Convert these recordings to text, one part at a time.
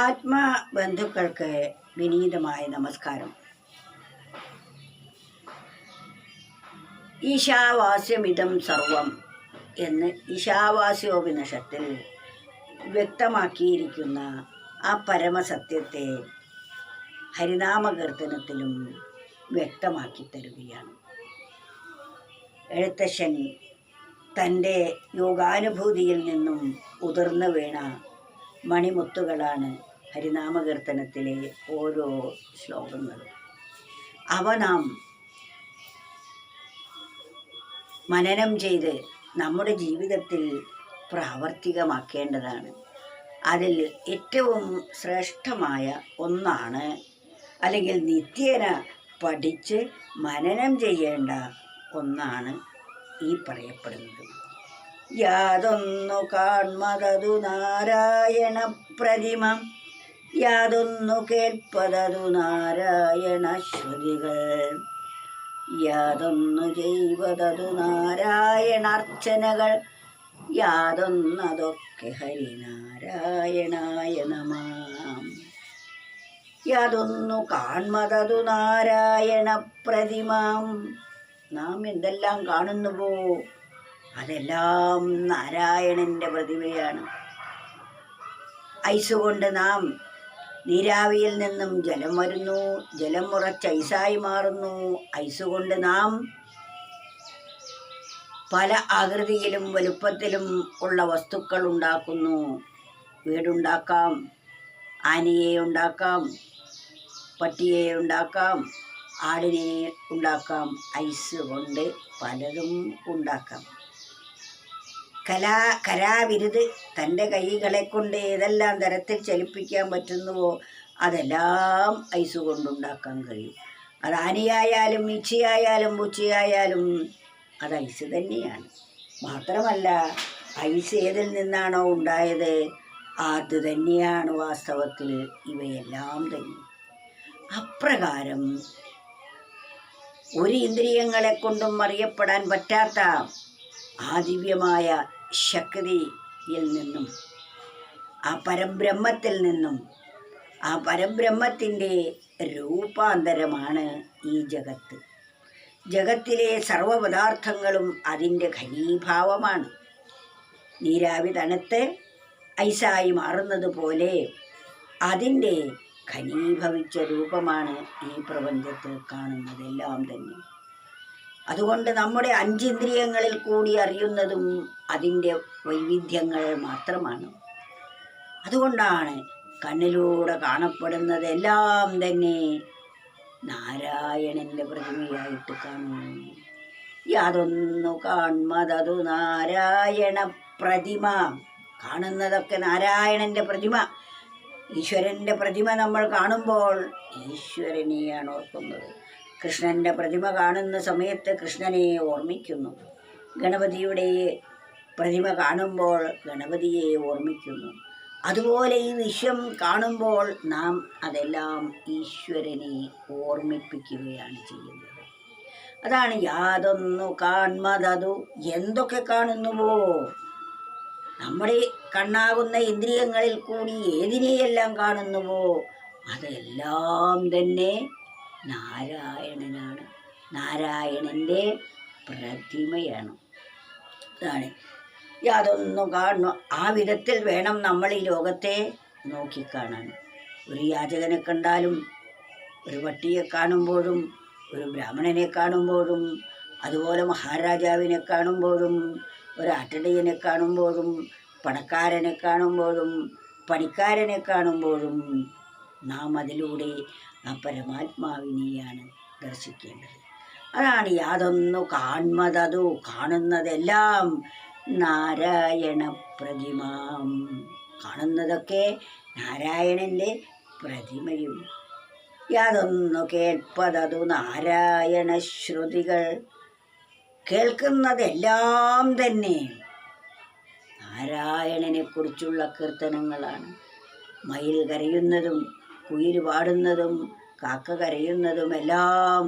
ആത്മബന്ധുക്കൾക്ക് വിനീതമായ നമസ്കാരം. ഈശാവാസ്യമിതം സർവം എന്ന് ഈശാവാസ്യോപനിഷത്തിൽ വ്യക്തമാക്കിയിരിക്കുന്ന ആ പരമസത്യത്തെ ഹരിനാമകീർത്തനത്തിലും വ്യക്തമാക്കി തരുകയാണ്. എഴുത്തശ്ശൻ തന്റെ യോഗാനുഭൂതിയിൽ നിന്നും ഉതിർന്നു വീണ മണിമുത്തുകളാണ് ഹരിനാമകീർത്തനത്തിലെ ഓരോ ശ്ലോകങ്ങളും. അവ നാം മനനം ചെയ്ത് നമ്മുടെ ജീവിതത്തിൽ പ്രാവർത്തികമാക്കേണ്ടതാണ്. അതിൽ ഏറ്റവും ശ്രേഷ്ഠമായ ഒന്നാണ് അല്ലെങ്കിൽ നിത്യേന പഠിച്ച് മനനം ചെയ്യേണ്ട ഒന്നാണ് ഈ പറയപ്പെടുന്നത്. യാതൊന്നു കാൺമതതു നാരായണ പ്രതിമ. യാതൊന്നു കേൾപ്പതതു നാരായണ ശ്രുതികൾ. യാതൊന്നു ചെയ്വതതു നാരായണാർച്ചനകൾ യാതൊന്നതൊക്കെ ഹരിനാരായണായ നമാം. യാതൊന്നു കാൺമതതു നാരായണ പ്രതിമാം. നാം എന്തെല്ലാം കാണുന്നുവോ? അതെല്ലാം നാരായണന്റെ പ്രതിമയാണ്. ഐസ് കൊണ്ട് നാം നീരാവിയിൽ നിന്നും ജലം വരുന്നു ജലം ഉറച്ച് ഐസായി മാറുന്നു. ഐസ് കൊണ്ട് നാം പല ആകൃതിയിലും വലുപ്പത്തിലും ഉള്ള വസ്തുക്കൾ ഉണ്ടാക്കുന്നു. വീടുണ്ടാക്കാം ആനയെ ഉണ്ടാക്കാം പട്ടിയെ ഉണ്ടാക്കാം ആടിനെ ഉണ്ടാക്കാം. ഐസ് കൊണ്ട് പലതും ഉണ്ടാക്കാം. കലാ കലാവിരുത് തന്റെ കൈകളെ കൊണ്ട് ഏതെല്ലാം തരത്തിൽ ചലിപ്പിക്കാൻ പറ്റുന്നുവോ അതെല്ലാം ഐസ് കൊണ്ടുണ്ടാക്കാൻ കഴിയും. അത് ആനയായാലും ഈച്ചയായാലും പൂച്ചയായാലും അത് ഐസ് തന്നെയാണ്. മാത്രമല്ല ഐസ് ഏതിൽ നിന്നാണോ ഉണ്ടായത് അത് തന്നെയാണ് വാസ്തവത്തിൽ ഇവയെല്ലാം തന്നെ. അപ്രകാരം ഒരു ഇന്ദ്രിയങ്ങളെ കൊണ്ടും അറിയപ്പെടാൻ പറ്റാത്ത ആ ദിവ്യമായ ശക്തിയിൽ നിന്നും ആ പരബ്രഹ്മത്തിൽ നിന്നും ആ പരബ്രഹ്മത്തിന്റെ രൂപാന്തരമാണ് ഈ ജഗത്ത്. ജഗത്തിലെ സർവപദാർത്ഥങ്ങളും അതിന്റെ ഘനീഭാവമാണ്. നീരാവി തണുത്ത് ഐസായി മാറുന്നത് പോലെ അതിന്റെ ഘനീഭവിച്ച രൂപമാണ് ഈ പ്രപഞ്ചത്തിൽ കാണുന്നതെല്ലാം തന്നെ. അതുകൊണ്ട് നമ്മുടെ അഞ്ചിന്ദ്രിയങ്ങളിൽ കൂടി അറിയുന്നതും അതിന്റെ വൈവിധ്യങ്ങൾ മാത്രമാണ്. അതുകൊണ്ടാണ് കണ്ണിലൂടെ കാണപ്പെടുന്നതെല്ലാം തന്നെ നാരായണന്റെ പ്രതിമയായിട്ട് കാണുന്നു യാതൊന്നു കാൺമതതു നാരായണ പ്രതിമ. കാണുന്നതൊക്കെ നാരായണന്റെ പ്രതിമ. ഈശ്വരന്റെ പ്രതിമ നമ്മൾ കാണുമ്പോൾ ഈശ്വരനെയാണ് ഓർക്കുന്നത്. കൃഷ്ണന്റെ പ്രതിമ കാണുന്ന സമയത്ത് കൃഷ്ണനെ ഓർമ്മിക്കുന്നു. ഗണപതിയുടെ പ്രതിമ കാണുമ്പോൾ ഗണപതിയെ ഓർമ്മിക്കുന്നു. അതുപോലെ ഈ വിശ്വം കാണുമ്പോൾ നാം അതെല്ലാം ഈശ്വരനെ ഓർമ്മിപ്പിക്കുകയാണ് ചെയ്യുന്നത്. അതാണ് യാതൊന്നു കാൺമതതു എന്തൊക്കെ കാണുന്നുവോ. നമ്മുടെ കണ്ണാകുന്ന ഇന്ദ്രിയങ്ങളിൽ കൂടി ഏതിനെയെല്ലാം കാണുന്നുവോ അതെല്ലാം തന്നെ നാരായണനാണ്. നാരായണന്റെ പ്രതിമയാണ്. ഇതാണ്. യാതൊന്നും കാണുന്നു ആ വിധത്തിൽ വേണം നമ്മൾ ഈ ലോകത്തെ നോക്കിക്കാണാൻ. ഒരു യാചകനെ കണ്ടാലും ഒരു പട്ടിയെ കാണുമ്പോഴും ഒരു ബ്രാഹ്മണനെ കാണുമ്പോഴും അതുപോലെ മഹാരാജാവിനെ കാണുമ്പോഴും ഒരു ആട്ടിടയനെ കാണുമ്പോഴും പണക്കാരനെ കാണുമ്പോഴും പണിക്കാരനെ കാണുമ്പോഴും നാം അതിലൂടെ ആ പരമാത്മാവിനെയാണ് ദർശിക്കേണ്ടത്. അതാണ് യാതൊന്നു കാൺമതതു കാണുന്നതെല്ലാം നാരായണ പ്രതിമാം. കാണുന്നതൊക്കെ നാരായണന്റെ പ്രതിമയും. യാതൊന്നു കേൾപ്പതതു നാരായണ ശ്രുതികൾ. കേൾക്കുന്നതെല്ലാം തന്നെ നാരായണനെക്കുറിച്ചുള്ള കീർത്തനങ്ങളാണ്. മയിൽ കരയുന്നതും കുയിൽ പാടുന്നതും കാക്ക കരയുന്നതുമെല്ലാം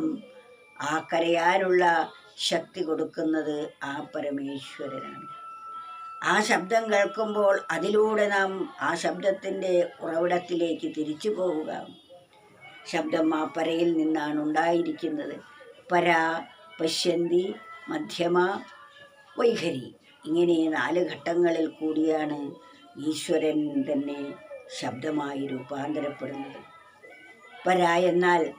ആ കരയാനുള്ള ശക്തി കൊടുക്കുന്നത് ആ പരമേശ്വരനാണ്. ആ ശബ്ദം കേൾക്കുമ്പോൾ അതിലൂടെ നാം ആ ശബ്ദത്തിന്റെ ഉറവിടത്തിലേക്ക് തിരിച്ചു പോവുക. ശബ്ദം ആ പരയിൽ നിന്നാണ് ഉണ്ടായിരിക്കുന്നത്. പര പശ്യന്തി മധ്യമ വൈഖരി. ഇങ്ങനെ നാല് ഘട്ടങ്ങളിൽ കൂടിയാണ് ഈശ്വരൻ തന്നെ ശബ്ദമായി രൂപാന്തരപ്പെടുന്നത്. പര എന്നാൽ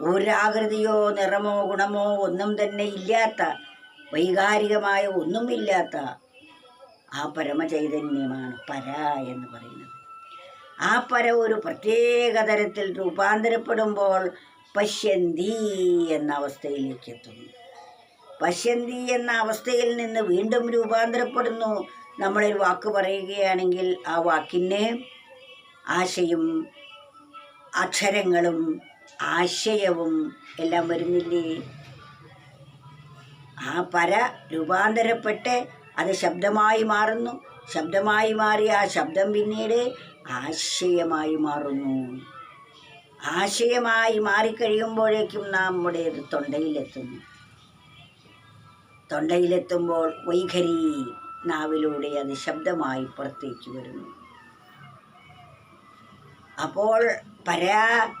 ഒരാകൃതിയോ നിറമോ ഗുണമോ ഒന്നും തന്നെ ഇല്ലാത്ത വൈകാരികമായ ഒന്നുമില്ലാത്ത ആ പരമചൈതന്യമാണ് പര എന്ന് പറയുന്നത്. ആ പര ഒരു പ്രത്യേക തരത്തിൽ രൂപാന്തരപ്പെടുമ്പോൾ പശ്യന്തി എന്ന അവസ്ഥയിലേക്ക് എത്തുന്നു പശ്യന്തി എന്ന അവസ്ഥയിൽ നിന്ന് വീണ്ടും രൂപാന്തരപ്പെടുന്നു. നമ്മളൊരു വാക്ക് പറയുകയാണെങ്കിൽ ആ വാക്കിന് ആശയും അക്ഷരങ്ങളും ആശയവും എല്ലാം വരുന്നില്ലേ? ആ പര രൂപാന്തരപ്പെട്ട് അത് ശബ്ദമായി മാറുന്നു. ശബ്ദമായി മാറി ആ ശബ്ദം പിന്നീട് ആശയമായി മാറുന്നു. ആശയമായി മാറിക്കഴിയുമ്പോഴേക്കും നമ്മുടെ തൊണ്ടയിലെത്തുന്നു. തൊണ്ടയിലെത്തുമ്പോൾ വൈഖരി നാവിലൂടെ അത് ശബ്ദമായി പുറത്തേക്ക് വരുന്നു. അപ്പോൾ പരാ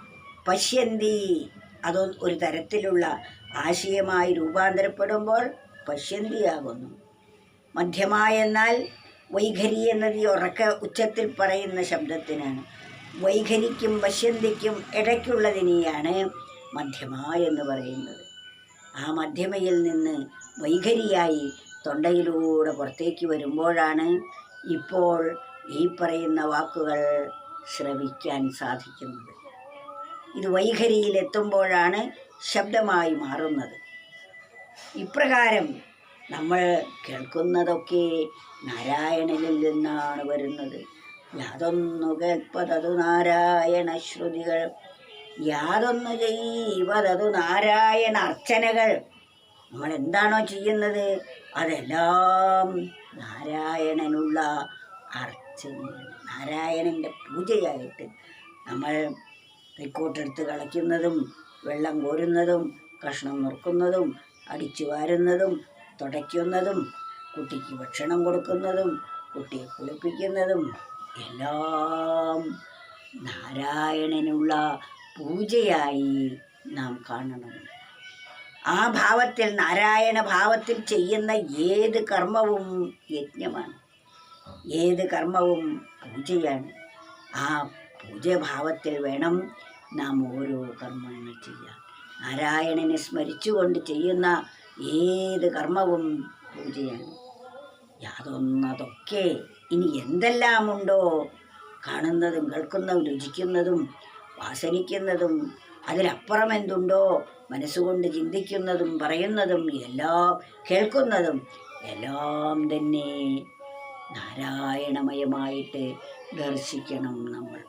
പശ്യന്തി അത് ഒരു തരത്തിലുള്ള ആശയമായി രൂപാന്തരപ്പെടുമ്പോൾ പശ്യന്തിയാകുന്നു. മധ്യമായ എന്നാൽ വൈഖരി എന്നത് ഉറക്ക ഉച്ചത്തിൽ പറയുന്ന ശബ്ദത്തിനാണ്. വൈഖരിക്കും പശ്യന്തിക്കും ഇടയ്ക്കുള്ളതിനെയാണ് മധ്യമ എന്ന് പറയുന്നത്. ആ മധ്യമയിൽ നിന്ന് വൈഖരിയായി തൊണ്ടയിലൂടെ പുറത്തേക്ക് വരുമ്പോഴാണ് ഇപ്പോൾ ഈ പറയുന്ന വാക്കുകൾ ശ്രവിക്കാൻ സാധിക്കുന്നത്. ഇത് വൈഖരിയിലെത്തുമ്പോഴാണ് ശബ്ദമായി മാറുന്നത്. ഇപ്രകാരം നമ്മൾ കേൾക്കുന്നതൊക്കെ നാരായണനിൽ നിന്നാണ് വരുന്നത്. യാതൊന്നു കേൾപ്പതതു നാരായണ ശ്രുതികൾ യാതൊന്നു ചെയ്വതതു നാരായണ അർച്ചനകൾ. നമ്മൾ എന്താണോ ചെയ്യുന്നത് അതെല്ലാം നാരായണനുള്ള അർച്ചനയാണ് നാരായണന്റെ പൂജയായിട്ട് നമ്മൾ തൈക്കോട്ടെടുത്ത് കളിക്കുന്നതും വെള്ളം കോരുന്നതും കഷ്ണം നുറുക്കുന്നതും അടിച്ചു വാരുന്നതും തുടയ്ക്കുന്നതും കുട്ടിക്ക് ഭക്ഷണം കൊടുക്കുന്നതും കുട്ടിയെ കുളിപ്പിക്കുന്നതും എല്ലാം നാരായണനുള്ള പൂജയായി നാം കാണണം. ആ ഭാവത്തിൽ നാരായണ ഭാവത്തിൽ ചെയ്യുന്ന ഏത് കർമ്മവും യജ്ഞമാണ്. ഏത് കർമ്മവും പൂജയാണ്. ആ പൂജഭാവത്തിൽ വേണം നാം ഓരോ കർമ്മങ്ങൾ ചെയ്യാൻ. നാരായണനെ സ്മരിച്ചുകൊണ്ട് ചെയ്യുന്ന ഏത് കർമ്മവും പൂജയാണ്. യാതൊന്നതൊക്കെ ഇനി എന്തെല്ലാമുണ്ടോ? കാണുന്നതും കേൾക്കുന്നതും രുചിക്കുന്നതും വാസനിക്കുന്നതും അതിലപ്പുറം എന്തുണ്ടോ? മനസ്സുകൊണ്ട് ചിന്തിക്കുന്നതും പറയുന്നതും എല്ലാം കേൾക്കുന്നതും എല്ലാം തന്നെ നാരായണമയമായിട്ട് ദർശിക്കണം നമ്മൾ.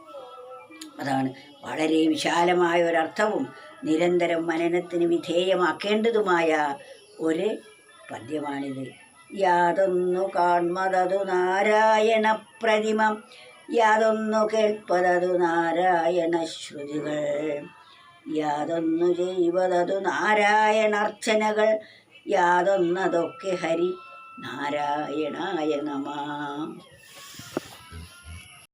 അതാണ് വളരെ വിശാലമായ ഒരർത്ഥവും നിരന്തരം മനനത്തിന് വിധേയമാക്കേണ്ടതുമായ ഒരു പദ്യമാണിത്. യാതൊന്നു കാൺമതതു നാരായണ പ്രതിമ യാതൊന്നു കേൾപ്പതതു നാരായണ ശ്രുതികൾ. യാതൊന്നു ചെയ്വതതു നാരായണാർച്ചനകൾ യാതൊന്നതൊക്കെ ഹരി നാരായണായ നമ.